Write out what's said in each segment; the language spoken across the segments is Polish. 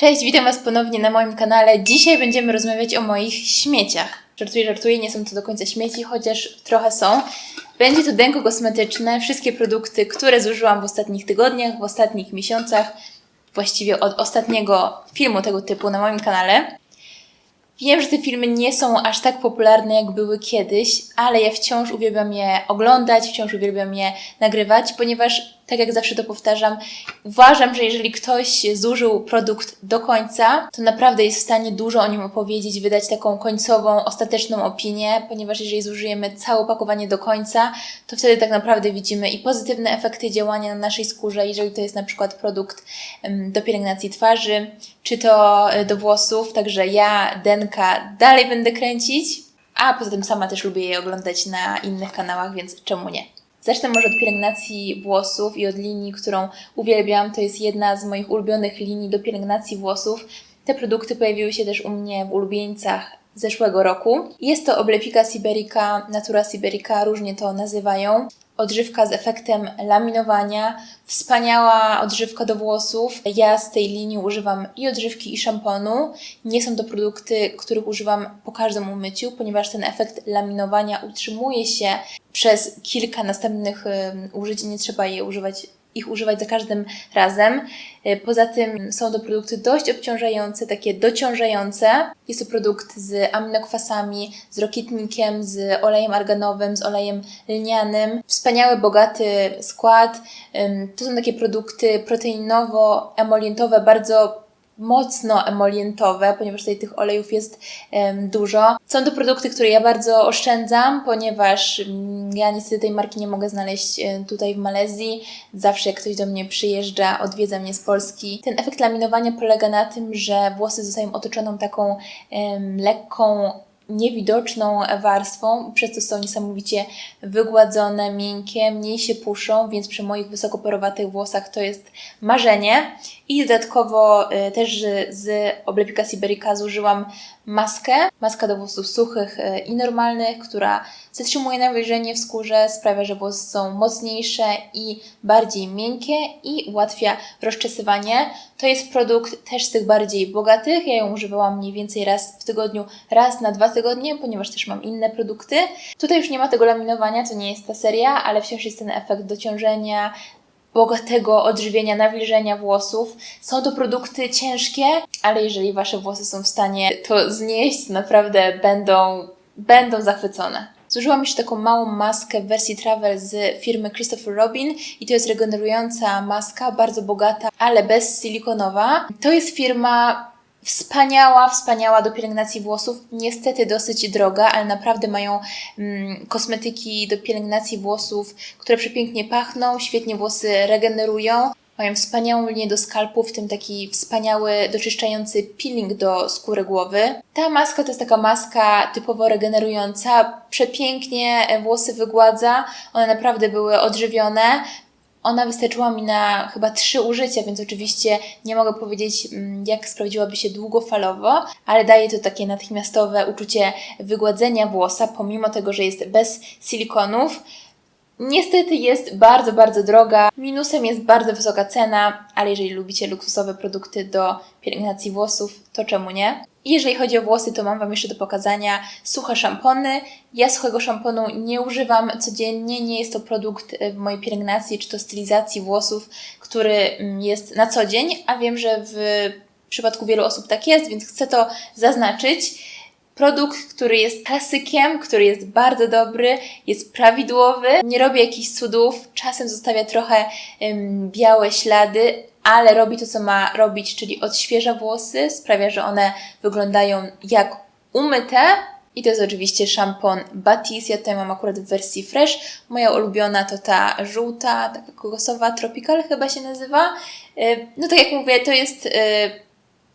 Cześć, witam Was ponownie na moim kanale. Dzisiaj będziemy rozmawiać o moich śmieciach. Żartuję, żartuję, nie są to do końca śmieci, chociaż trochę są. Będzie to denko kosmetyczne, wszystkie produkty, które zużyłam w ostatnich tygodniach, w ostatnich miesiącach, właściwie od ostatniego filmu tego typu na moim kanale. Wiem, że te filmy nie są aż tak popularne, jak były kiedyś, ale ja wciąż uwielbiam je oglądać, wciąż uwielbiam je nagrywać, ponieważ, tak jak zawsze to powtarzam, uważam, że jeżeli ktoś zużył produkt do końca, to naprawdę jest w stanie dużo o nim opowiedzieć, wydać taką końcową, ostateczną opinię, ponieważ jeżeli zużyjemy całe opakowanie do końca, to wtedy tak naprawdę widzimy i pozytywne efekty działania na naszej skórze, jeżeli to jest na przykład produkt do pielęgnacji twarzy, czy to e, do włosów, także ja Denka dalej będę kręcić, a poza tym sama też lubię je oglądać na innych kanałach, więc czemu nie? Zacznę może od pielęgnacji włosów i od linii, którą uwielbiam. To jest jedna z moich ulubionych linii do pielęgnacji włosów. Te produkty pojawiły się też u mnie w ulubieńcach zeszłego roku. Jest to oblepika siberica, natura siberica, różnie to nazywają. Odżywka z efektem laminowania, wspaniała odżywka do włosów. Ja z tej linii używam i odżywki, i szamponu. Nie są to produkty, których używam po każdym umyciu, ponieważ ten efekt laminowania utrzymuje się przez kilka następnych użyć nie trzeba je używać ich używać za każdym razem. Y, Poza tym są to produkty dość obciążające, takie dociążające. Jest to produkt z aminokwasami, z rokietnikiem, z olejem arganowym, z olejem lnianym. Wspaniały, bogaty skład. To są takie produkty proteinowo-emolientowe, bardzo mocno emolientowe, ponieważ tutaj tych olejów jest dużo. Są to produkty, które ja bardzo oszczędzam, ponieważ mm, ja niestety tej marki nie mogę znaleźć e, tutaj w Malezji. Zawsze jak ktoś do mnie przyjeżdża, odwiedza mnie z Polski. Ten efekt laminowania polega na tym, że włosy zostają otoczoną taką lekką niewidoczną warstwą, przez to są niesamowicie wygładzone, miękkie, mniej się puszą, więc przy moich wysokoporowatych włosach to jest marzenie. I dodatkowo y, też z oblepika Siberica zużyłam maskę, maska do włosów suchych y, i normalnych, która zatrzymuje nawilżenie w skórze, sprawia, że włosy są mocniejsze i bardziej miękkie i ułatwia rozczesywanie. To jest produkt też z tych bardziej bogatych. Ja ją używałam mniej więcej raz w tygodniu, raz na dwa tygodnie, ponieważ też mam inne produkty. Tutaj już nie ma tego laminowania, to nie jest ta seria, ale wciąż jest ten efekt dociążenia, bogatego odżywienia, nawilżenia włosów. Są to produkty ciężkie, ale jeżeli Wasze włosy są w stanie to znieść, to naprawdę będą, będą zachwycone. Zużyłam jeszcze taką małą maskę w wersji travel z firmy Christopher Robin i to jest regenerująca maska, bardzo bogata, ale bezsilikonowa. To jest firma Wspaniała, wspaniała do pielęgnacji włosów. Niestety dosyć droga, ale naprawdę mają mm, kosmetyki do pielęgnacji włosów, które przepięknie pachną, świetnie włosy regenerują. Mają wspaniałą linię do skalpu, w tym taki wspaniały, doczyszczający peeling do skóry głowy. Ta maska to jest taka maska typowo regenerująca, przepięknie włosy wygładza, one naprawdę były odżywione. Ona wystarczyła mi na chyba trzy użycia, więc oczywiście nie mogę powiedzieć, mm, jak sprawdziłaby się długofalowo, ale daje to takie natychmiastowe uczucie wygładzenia włosa, pomimo tego, że jest bez silikonów. Niestety jest bardzo, bardzo droga. Minusem jest bardzo wysoka cena, ale jeżeli lubicie luksusowe produkty do pielęgnacji włosów, to czemu nie? Jeżeli chodzi o włosy, to mam Wam jeszcze do pokazania suche szampony. Ja suchego szamponu nie używam codziennie, nie jest to produkt e, w mojej pielęgnacji czy to stylizacji włosów, który mm, jest na co dzień, a wiem, że w przypadku wielu osób tak jest, więc chcę to zaznaczyć. Produkt, który jest klasykiem, który jest bardzo dobry, jest prawidłowy, nie robi jakichś cudów, czasem zostawia trochę em, białe ślady, ale robi to, co ma robić, czyli odświeża włosy, sprawia, że one wyglądają jak umyte. I to jest oczywiście szampon Batis. Ja tutaj mam akurat w wersji fresh. Moja ulubiona to ta żółta, taka kokosowa, tropical chyba się nazywa. Y, No tak jak mówię, to jest y,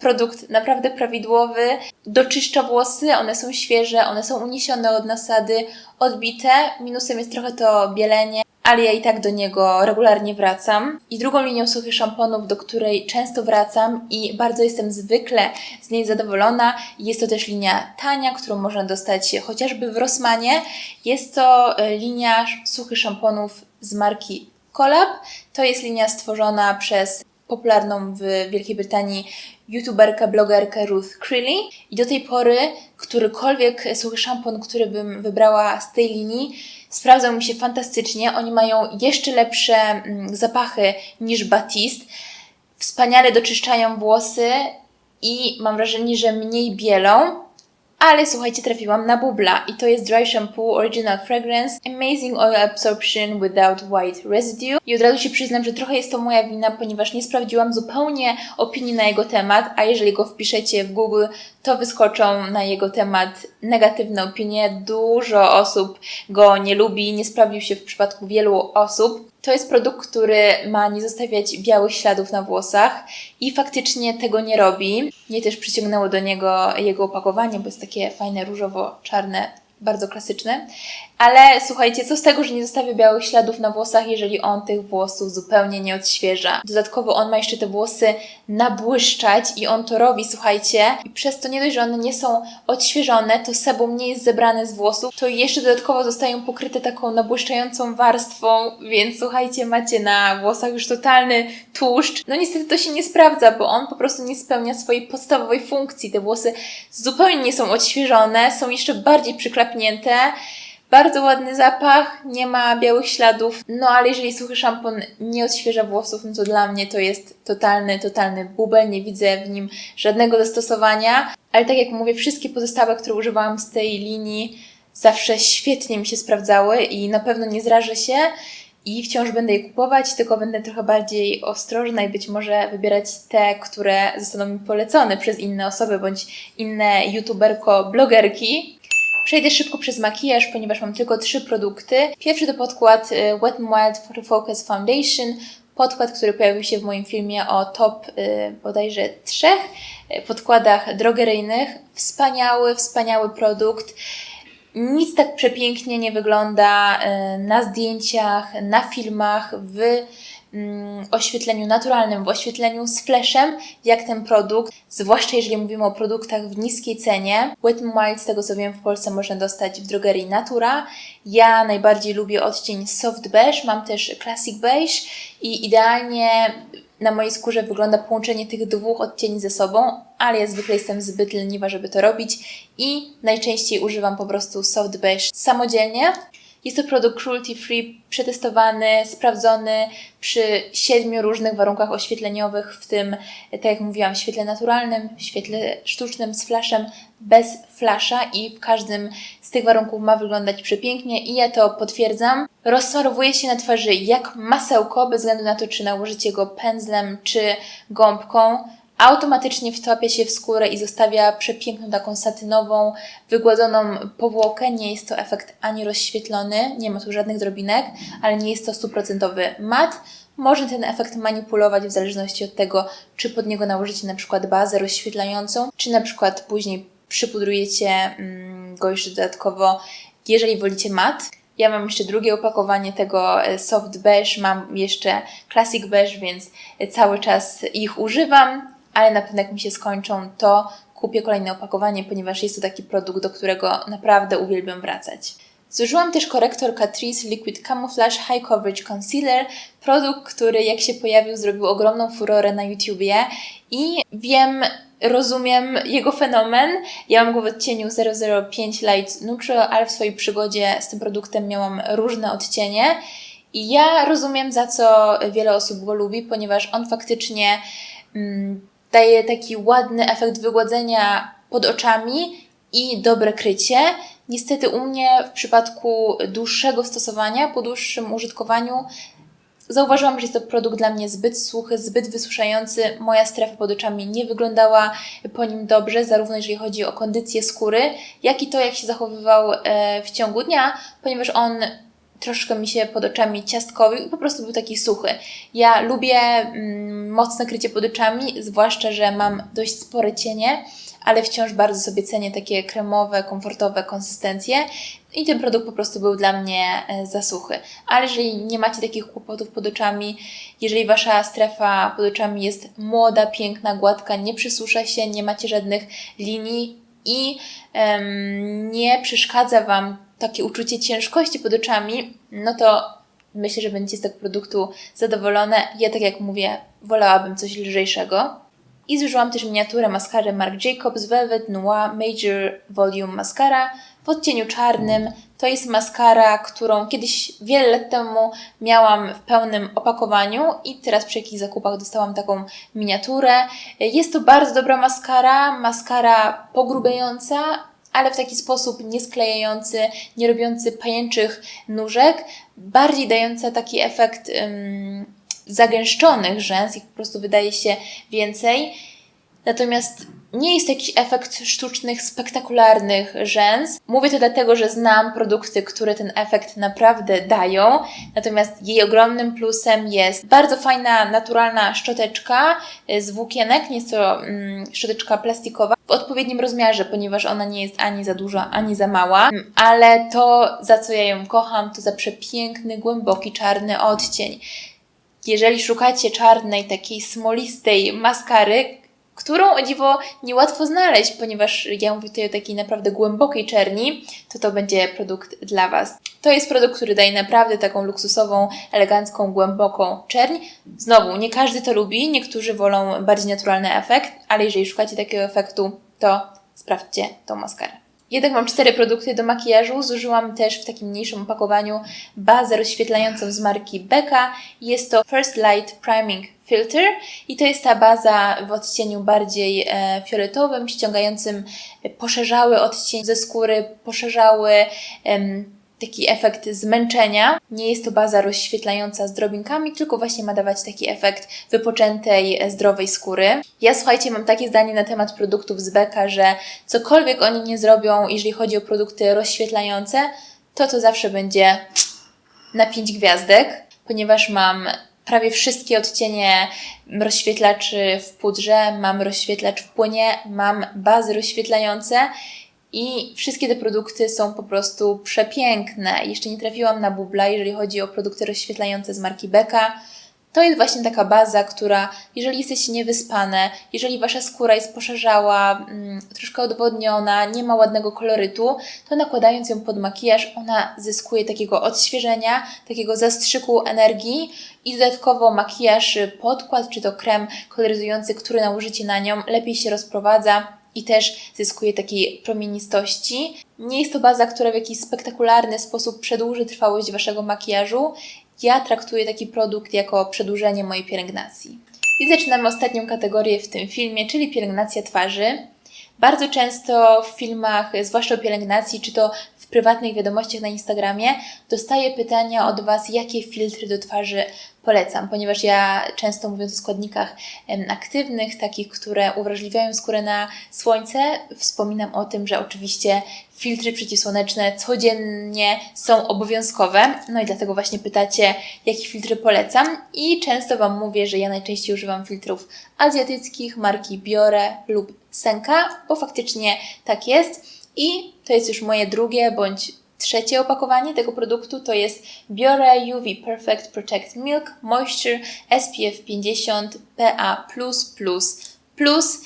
produkt naprawdę prawidłowy, doczyszcza włosy, one są świeże, one są uniesione od nasady, odbite. Minusem jest trochę to bielenie, ale ja i tak do niego regularnie wracam. I drugą linią suchych szamponów, do której często wracam i bardzo jestem zwykle z niej zadowolona, jest to też linia tania, którą można dostać chociażby w Rossmanie. Jest to e, linia suchych szamponów z marki Colab. To jest linia stworzona przez popularną w Wielkiej Brytanii youtuberkę, blogerkę Ruth Crilly. I do tej pory którykolwiek suchy szampon, który bym wybrała z tej linii, sprawdzał mi się fantastycznie. Oni mają jeszcze lepsze mm, zapachy niż Batiste. Wspaniale doczyszczają włosy i mam wrażenie, że mniej bielą. Ale słuchajcie, trafiłam na bubla i to jest Dry Shampoo Original Fragrance Amazing Oil Absorption Without White Residue. I od razu się przyznam, że trochę jest to moja wina, ponieważ nie sprawdziłam zupełnie opinii na jego temat, a jeżeli go wpiszecie w Google, to wyskoczą na jego temat negatywne opinie. Dużo osób go nie lubi, nie sprawdził się w przypadku wielu osób. To jest produkt, który ma nie zostawiać białych śladów na włosach i faktycznie tego nie robi. Mnie też przyciągnęło do niego jego opakowanie, bo jest takie fajne, różowo-czarne, bardzo klasyczne. Ale słuchajcie, co z tego, że nie zostawia białych śladów na włosach, jeżeli on tych włosów zupełnie nie odświeża. Dodatkowo on ma jeszcze te włosy nabłyszczać i on to robi, słuchajcie. I przez to nie dość, że one nie są odświeżone, to sebum nie jest zebrane z włosów, to jeszcze dodatkowo zostają pokryte taką nabłyszczającą warstwą, więc słuchajcie, macie na włosach już totalny tłuszcz. No niestety to się nie sprawdza, bo on po prostu nie spełnia swojej podstawowej funkcji. Te włosy zupełnie nie są odświeżone, są jeszcze bardziej przyklapnięte. Bardzo ładny zapach, nie ma białych śladów, no ale jeżeli suchy szampon nie odświeża włosów, no to dla mnie to jest totalny, totalny bubel, nie widzę w nim żadnego zastosowania. Ale tak jak mówię, wszystkie pozostałe, które używałam z tej linii, zawsze świetnie mi się sprawdzały i na pewno nie zrażę się i wciąż będę je kupować, tylko będę trochę bardziej ostrożna i być może wybierać te, które zostaną mi polecone przez inne osoby bądź inne youtuberko, blogerki. Przejdę szybko przez makijaż, ponieważ mam tylko trzy produkty. Pierwszy to podkład y, Wet n Wild Focus Foundation. Podkład, który pojawił się w moim filmie o top y, bodajże trzech y, podkładach drogeryjnych. Wspaniały, wspaniały produkt. Nic tak przepięknie nie wygląda na zdjęciach, na filmach, w oświetleniu naturalnym, w oświetleniu z flashem, jak ten produkt, zwłaszcza jeżeli mówimy o produktach w niskiej cenie. Wet n Wild, z tego co wiem, w Polsce można dostać w drogerii Natura. Ja najbardziej lubię odcień soft beige, mam też classic beige i idealnie na mojej skórze wygląda połączenie tych dwóch odcieni ze sobą, ale ja zwykle jestem zbyt leniwa, żeby to robić i najczęściej używam po prostu soft beige samodzielnie. Jest to produkt cruelty free, przetestowany, sprawdzony przy siedmiu różnych warunkach oświetleniowych, w tym, tak jak mówiłam, świetle naturalnym, świetle sztucznym z flashem, bez flasha i w każdym z tych warunków ma wyglądać przepięknie i ja to potwierdzam. Rozsmarowuje się na twarzy jak masełko, bez względu na to, czy nałożycie go pędzlem czy gąbką automatycznie wtapia się w skórę i zostawia przepiękną taką satynową, wygładzoną powłokę. Nie jest to efekt ani rozświetlony, nie ma tu żadnych drobinek, ale nie jest to stuprocentowy mat. Można ten efekt manipulować w zależności od tego, czy pod niego nałożycie na przykład bazę rozświetlającą, czy na przykład później przypudrujecie mm, go jeszcze dodatkowo, jeżeli wolicie mat. Ja mam jeszcze drugie opakowanie tego e, soft beige, mam jeszcze classic beige, więc cały czas ich używam ale na pewno jak mi się skończą, to kupię kolejne opakowanie, ponieważ jest to taki produkt, do którego naprawdę uwielbiam wracać. Zużyłam też korektor Catrice Liquid Camouflage High Coverage Concealer, produkt, który jak się pojawił zrobił ogromną furorę na YouTubie i wiem, rozumiem jego fenomen. Ja mam go w odcieniu 005 Light Neutral, ale w swojej przygodzie z tym produktem miałam różne odcienie i ja rozumiem za co wiele osób go lubi, ponieważ on faktycznie mm, daje taki ładny efekt wygładzenia pod oczami i dobre krycie. Niestety u mnie w przypadku dłuższego stosowania, po dłuższym użytkowaniu, zauważyłam, że jest to produkt dla mnie zbyt suchy, zbyt wysuszający. Moja strefa pod oczami nie wyglądała po nim dobrze, zarówno jeżeli chodzi o kondycję skóry, jak i to, jak się zachowywał e, w ciągu dnia, ponieważ on troszkę mi się pod oczami ciastkowił i po prostu był taki suchy. Ja lubię mm, mocne krycie pod oczami, zwłaszcza, że mam dość spore cienie, ale wciąż bardzo sobie cenię takie kremowe, komfortowe konsystencje i ten produkt po prostu był dla mnie e, za suchy. Ale jeżeli nie macie takich kłopotów pod oczami, jeżeli Wasza strefa pod oczami jest młoda, piękna, gładka, nie przysusza się, nie macie żadnych linii i um, nie przeszkadza Wam takie uczucie ciężkości pod oczami, no to myślę, że będziecie z tego produktu zadowolone. Ja, tak jak mówię, wolałabym coś lżejszego. I zużyłam też miniaturę maskary Marc Jacobs Velvet Noir Major Volume Mascara w odcieniu czarnym. To jest maskara, którą kiedyś wiele lat temu miałam w pełnym opakowaniu i teraz przy jakichś zakupach dostałam taką miniaturę. Jest to bardzo dobra maskara, maskara pogrubiająca, ale w taki sposób niesklejający, nie robiący pajęczych nóżek, bardziej dająca taki efekt zagęszczonych rzęs, ich po prostu wydaje się więcej. Natomiast nie jest jakiś efekt sztucznych, spektakularnych rzęs. Mówię to dlatego, że znam produkty, które ten efekt naprawdę dają. Natomiast jej ogromnym plusem jest bardzo fajna, naturalna szczoteczka y, z włókienek. Nie jest to mm, szczoteczka plastikowa w odpowiednim rozmiarze, ponieważ ona nie jest ani za duża, ani za mała. Mm, Ale to, za co ja ją kocham, to za przepiękny, głęboki, czarny odcień. Jeżeli szukacie czarnej, takiej smolistej maskary, którą o dziwo niełatwo znaleźć, ponieważ ja mówię tutaj o takiej naprawdę głębokiej czerni, to to będzie produkt dla Was. To jest produkt, który daje naprawdę taką luksusową, elegancką, głęboką czerń. Znowu, nie każdy to lubi, niektórzy wolą bardziej naturalny efekt, ale jeżeli szukacie takiego efektu, to sprawdźcie tą maskarę. Jednak mam cztery produkty do makijażu. Zużyłam też w takim mniejszym opakowaniu bazę rozświetlającą z marki Becca. Jest to First Light Priming Filter i to jest ta baza w odcieniu bardziej e, fioletowym, ściągającym poszerzały odcień ze skóry, poszerzały taki efekt zmęczenia. Nie jest to baza rozświetlająca z drobinkami, tylko właśnie ma dawać taki efekt wypoczętej, e, zdrowej skóry. Ja słuchajcie, mam takie zdanie na temat produktów z Becca, że cokolwiek oni nie zrobią, jeżeli chodzi o produkty rozświetlające, to to zawsze będzie na 5 gwiazdek, ponieważ mam prawie wszystkie odcienie rozświetlaczy w pudrze, mam rozświetlacz w płynie, mam bazy rozświetlające i wszystkie te produkty są po prostu przepiękne. Jeszcze nie trafiłam na bubla, jeżeli chodzi o produkty rozświetlające z marki Becca. To jest właśnie taka baza, która, jeżeli jesteście niewyspane, jeżeli wasza skóra jest poszerzała, mm, troszkę odwodniona, nie ma ładnego kolorytu, to nakładając ją pod makijaż, ona zyskuje takiego odświeżenia, takiego zastrzyku energii i dodatkowo makijaż, podkład czy to krem koloryzujący, który nałożycie na nią, lepiej się rozprowadza i też zyskuje takiej promienistości. Nie jest to baza, która w jakiś spektakularny sposób przedłuży trwałość waszego makijażu. Ja traktuję taki produkt jako przedłużenie mojej pielęgnacji. I zaczynamy ostatnią kategorię w tym filmie, czyli pielęgnacja twarzy. Bardzo często w filmach, zwłaszcza o pielęgnacji, czy to prywatnych wiadomościach na Instagramie, dostaję pytania od Was, jakie filtry do twarzy polecam, ponieważ ja często mówiąc o składnikach aktywnych, takich, które uwrażliwiają skórę na słońce, wspominam o tym, że oczywiście filtry przeciwsłoneczne codziennie są obowiązkowe. No i dlatego właśnie pytacie, jakie filtry polecam. I często Wam mówię, że ja najczęściej używam filtrów azjatyckich marki Biore lub Senka, bo faktycznie tak jest. I to jest już moje drugie bądź trzecie opakowanie tego produktu. To jest Biore UV Perfect Protect Milk Moisture SPF 50 PA++++. Plus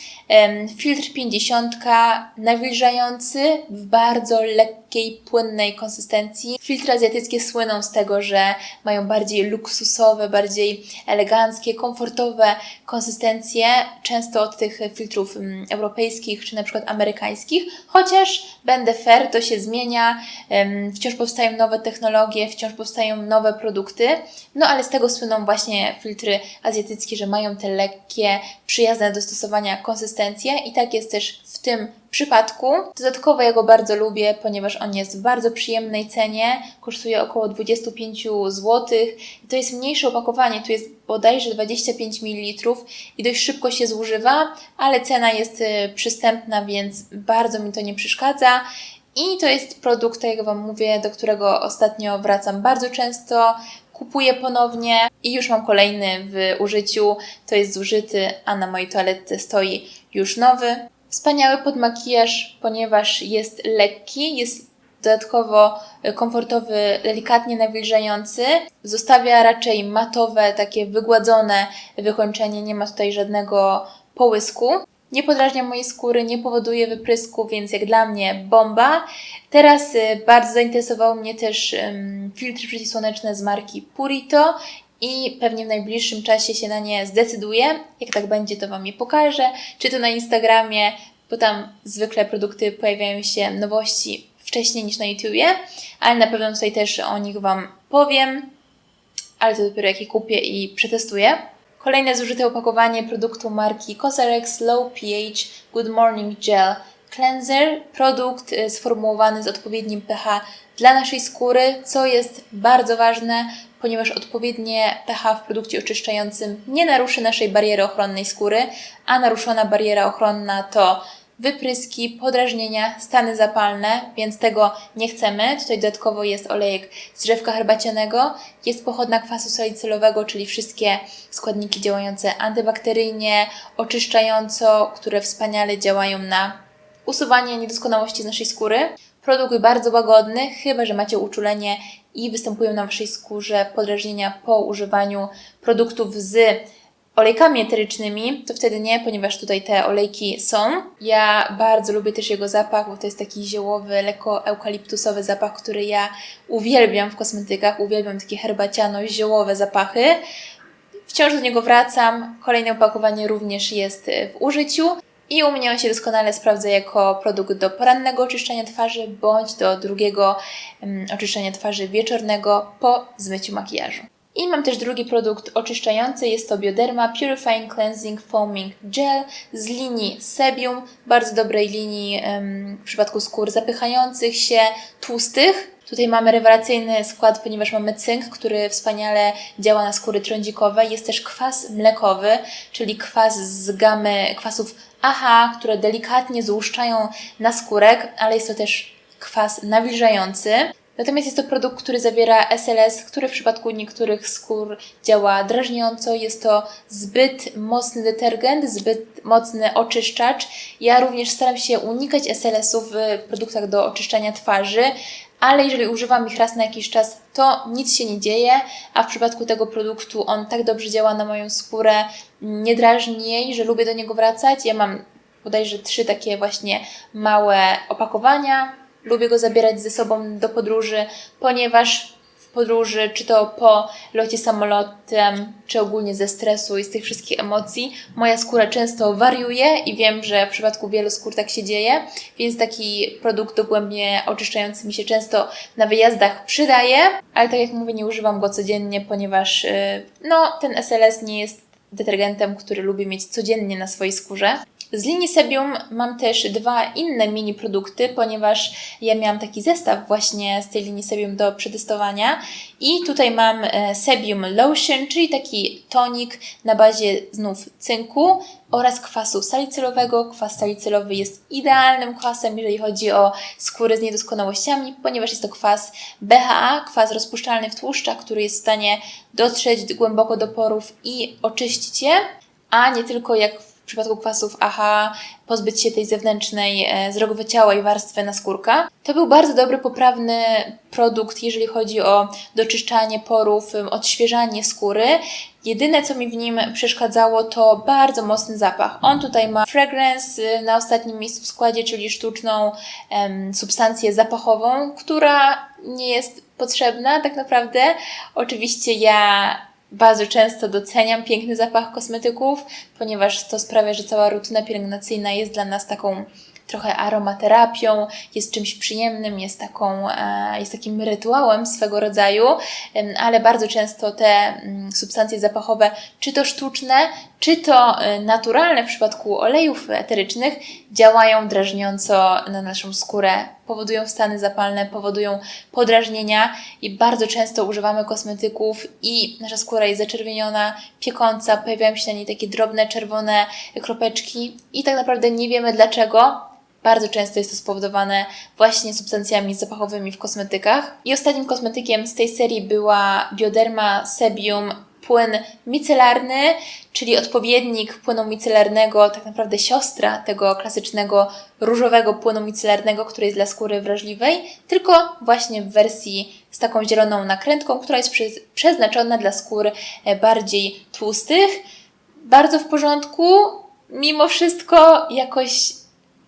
filtr 50 nawilżający w bardzo lekkiej, płynnej konsystencji. Filtry azjatyckie słyną z tego, że mają bardziej luksusowe, bardziej eleganckie, komfortowe konsystencje, często od tych filtrów europejskich czy na przykład amerykańskich, chociaż będę fair, to się zmienia, wciąż powstają nowe technologie, wciąż powstają nowe produkty, no ale z tego słyną właśnie filtry azjatyckie, że mają te lekkie, przyjazne do stosowania konsystencje i tak jest też w tym przypadku. Dodatkowo ja go bardzo lubię, ponieważ on jest w bardzo przyjemnej cenie, kosztuje około 25 zł. To jest mniejsze opakowanie, tu jest bodajże 25 ml i dość szybko się zużywa, ale cena jest y, przystępna, więc bardzo mi to nie przeszkadza. I to jest produkt, tak jak Wam mówię, do którego ostatnio wracam bardzo często. Kupuję ponownie i już mam kolejny w użyciu. To jest zużyty, a na mojej toaletce stoi już nowy. Wspaniały podmakijaż, ponieważ jest lekki, jest dodatkowo komfortowy, delikatnie nawilżający. Zostawia raczej matowe, takie wygładzone wykończenie, nie ma tutaj żadnego połysku. Nie podrażnia mojej skóry, nie powoduje wyprysku, więc jak dla mnie bomba. Teraz y, bardzo zainteresował mnie też filtry przeciwsłoneczne z marki Purito i pewnie w najbliższym czasie się na nie zdecyduję. Jak tak będzie, to Wam je pokażę, czy to na Instagramie, bo tam zwykle produkty pojawiają się nowości wcześniej niż na YouTubie, ale na pewno tutaj też o nich Wam powiem, ale to dopiero jak je kupię i przetestuję. Kolejne zużyte opakowanie produktu marki Cosrx Low pH Good Morning Gel Cleanser. Produkt y, sformułowany z odpowiednim pH dla naszej skóry, co jest bardzo ważne, ponieważ odpowiednie pH w produkcie oczyszczającym nie naruszy naszej bariery ochronnej skóry, a naruszona bariera ochronna to wypryski, podrażnienia, stany zapalne, więc tego nie chcemy. Tutaj dodatkowo jest olejek z drzewka herbacianego, jest pochodna kwasu salicylowego, czyli wszystkie składniki działające antybakteryjnie, oczyszczająco, które wspaniale działają na usuwanie niedoskonałości z naszej skóry. Produkt bardzo łagodny, chyba że macie uczulenie i występują na Waszej skórze podrażnienia po używaniu produktów z olejkami eterycznymi, to wtedy nie, ponieważ tutaj te olejki są. Ja bardzo lubię też jego zapach, bo to jest taki ziołowy, lekko eukaliptusowy zapach, który ja uwielbiam w kosmetykach. Uwielbiam takie herbaciano-ziołowe zapachy. Wciąż do niego wracam. Kolejne opakowanie również jest e, w użyciu. I u mnie on się doskonale sprawdza jako produkt do porannego oczyszczania twarzy bądź do drugiego um, oczyszczania twarzy wieczornego po zmyciu makijażu. I mam też drugi produkt oczyszczający, jest to Bioderma Purifying Cleansing Foaming Gel z linii Sebium, bardzo dobrej linii w przypadku skór zapychających się, tłustych. Tutaj mamy rewelacyjny skład, ponieważ mamy cynk, który wspaniale działa na skóry trądzikowe. Jest też kwas mlekowy, czyli kwas z gamy kwasów AHA, które delikatnie złuszczają naskórek, ale jest to też kwas nawilżający. Natomiast jest to produkt, który zawiera SLS, który w przypadku niektórych skór działa drażniąco. Jest to zbyt mocny detergent, zbyt mocny oczyszczacz. Ja również staram się unikać SLS-ów w produktach do oczyszczania twarzy, ale jeżeli używam ich raz na jakiś czas, to nic się nie dzieje, a w przypadku tego produktu on tak dobrze działa na moją skórę, nie drażni jej, że lubię do niego wracać. Ja mam bodajże trzy takie właśnie małe opakowania, Lubię go zabierać ze sobą do podróży, ponieważ w podróży, czy to po locie samolotem, czy ogólnie ze stresu i z tych wszystkich emocji, moja skóra często wariuje i wiem, że w przypadku wielu skór tak się dzieje, więc taki produkt dogłębnie oczyszczający mi się często na wyjazdach przydaje, ale tak jak mówię, nie używam go codziennie, ponieważ yy, no, ten SLS nie jest detergentem, który lubię mieć codziennie na swojej skórze. Z linii Sebium mam też dwa inne mini produkty, ponieważ ja miałam taki zestaw właśnie z tej linii Sebium do przetestowania i tutaj mam e, Sebium Lotion, czyli taki tonik na bazie znów cynku oraz kwasu salicylowego. Kwas salicylowy jest idealnym kwasem, jeżeli chodzi o skóry z niedoskonałościami, ponieważ jest to kwas BHA, kwas rozpuszczalny w tłuszczach, który jest w stanie dotrzeć głęboko do porów i oczyścić je, a nie tylko jak w przypadku kwasów AHA pozbyć się tej zewnętrznej, e, zrogowyciałej warstwy naskórka. To był bardzo dobry, poprawny produkt, jeżeli chodzi o doczyszczanie porów, odświeżanie skóry. Jedyne, co mi w nim przeszkadzało, to bardzo mocny zapach. On tutaj ma fragrance y, na ostatnim miejscu w składzie, czyli sztuczną em, substancję zapachową, która nie jest potrzebna tak naprawdę. Oczywiście ja bardzo często doceniam piękny zapach kosmetyków, ponieważ to sprawia, że cała rutyna pielęgnacyjna jest dla nas taką trochę aromaterapią, jest czymś przyjemnym, jest, taką, e, jest takim rytuałem swego rodzaju, ale bardzo często te mm, substancje zapachowe, czy to sztuczne, czy to e, naturalne w przypadku olejów eterycznych, działają drażniąco na naszą skórę, powodują stany zapalne, powodują podrażnienia i bardzo często używamy kosmetyków i nasza skóra jest zaczerwieniona, piekąca, pojawiają się na niej takie drobne czerwone kropeczki i tak naprawdę nie wiemy dlaczego, bardzo często jest to spowodowane właśnie substancjami zapachowymi w kosmetykach. I ostatnim kosmetykiem z tej serii była Bioderma Sebium płyn micelarny, czyli odpowiednik płynu micelarnego, tak naprawdę siostra tego klasycznego różowego płynu micelarnego, który jest dla skóry wrażliwej, tylko właśnie w wersji z taką zieloną nakrętką, która jest przeznaczona dla skór e, bardziej tłustych. Bardzo w porządku, mimo wszystko jakoś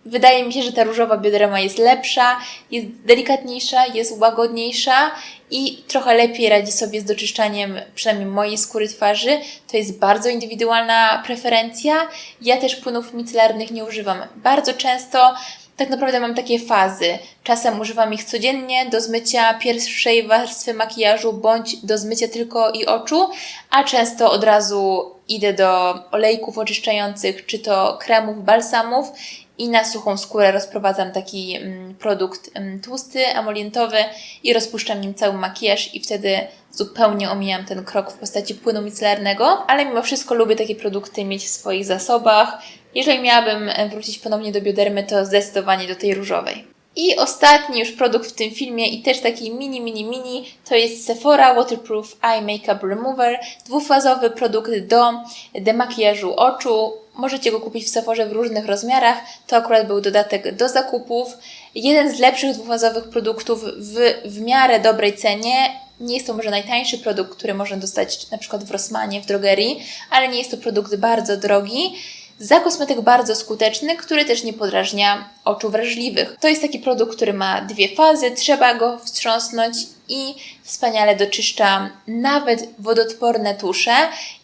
wydaje mi się, że ta różowa biodrema jest lepsza, jest delikatniejsza, jest łagodniejsza i trochę lepiej radzi sobie z doczyszczaniem przynajmniej mojej skóry twarzy. To jest bardzo indywidualna preferencja. Ja też płynów micelarnych nie używam bardzo często. Tak naprawdę mam takie fazy. Czasem używam ich codziennie do zmycia pierwszej warstwy makijażu bądź do zmycia tylko i oczu, a często od razu idę do olejków oczyszczających, czy to kremów, balsamów i na suchą skórę rozprowadzam taki mm, produkt mm, tłusty, emolientowy i rozpuszczam nim cały makijaż i wtedy zupełnie omijam ten krok w postaci płynu micelarnego, ale mimo wszystko lubię takie produkty mieć w swoich zasobach. Jeżeli miałabym e, wrócić ponownie do biodermy, to zdecydowanie do tej różowej. I ostatni już produkt w tym filmie i też taki mini, mini, mini to jest Sephora Waterproof Eye Makeup Remover. Dwufazowy produkt do demakijażu oczu. Możecie go kupić w Sephorze w różnych rozmiarach. To akurat był dodatek do zakupów. Jeden z lepszych dwufazowych produktów w, w miarę dobrej cenie. Nie jest to może najtańszy produkt, który można dostać na przykład w Rossmanie, w drogerii, ale nie jest to produkt bardzo drogi. Za kosmetyk bardzo skuteczny, który też nie podrażnia oczu wrażliwych. To jest taki produkt, który ma dwie fazy, trzeba go wstrząsnąć i wspaniale doczyszcza nawet wodoodporne tusze.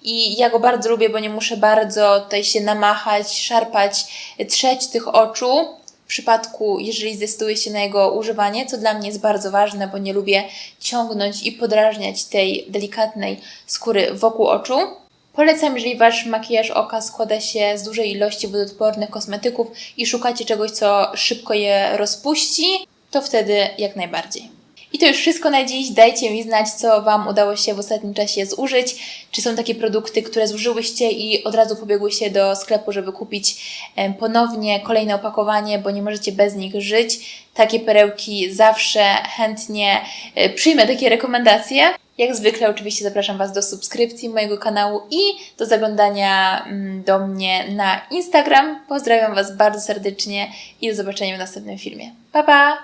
I ja go bardzo lubię, bo nie muszę bardzo tutaj się namachać, szarpać, trzeć tych oczu. W przypadku, jeżeli zdecyduję się na jego używanie, co dla mnie jest bardzo ważne, bo nie lubię ciągnąć i podrażniać tej delikatnej skóry wokół oczu. Polecam, jeżeli Wasz makijaż oka składa się z dużej ilości wodoodpornych kosmetyków i szukacie czegoś, co szybko je rozpuści, to wtedy jak najbardziej. I to już wszystko na dziś. Dajcie mi znać, co Wam udało się w ostatnim czasie zużyć. Czy są takie produkty, które zużyłyście i od razu pobiegłyście do sklepu, żeby kupić ponownie kolejne opakowanie, bo nie możecie bez nich żyć. Takie perełki zawsze chętnie e, przyjmę takie rekomendacje. Jak zwykle oczywiście zapraszam Was do subskrypcji mojego kanału i do zaglądania mm, do mnie na Instagram. Pozdrawiam Was bardzo serdecznie i do zobaczenia w następnym filmie. Pa pa!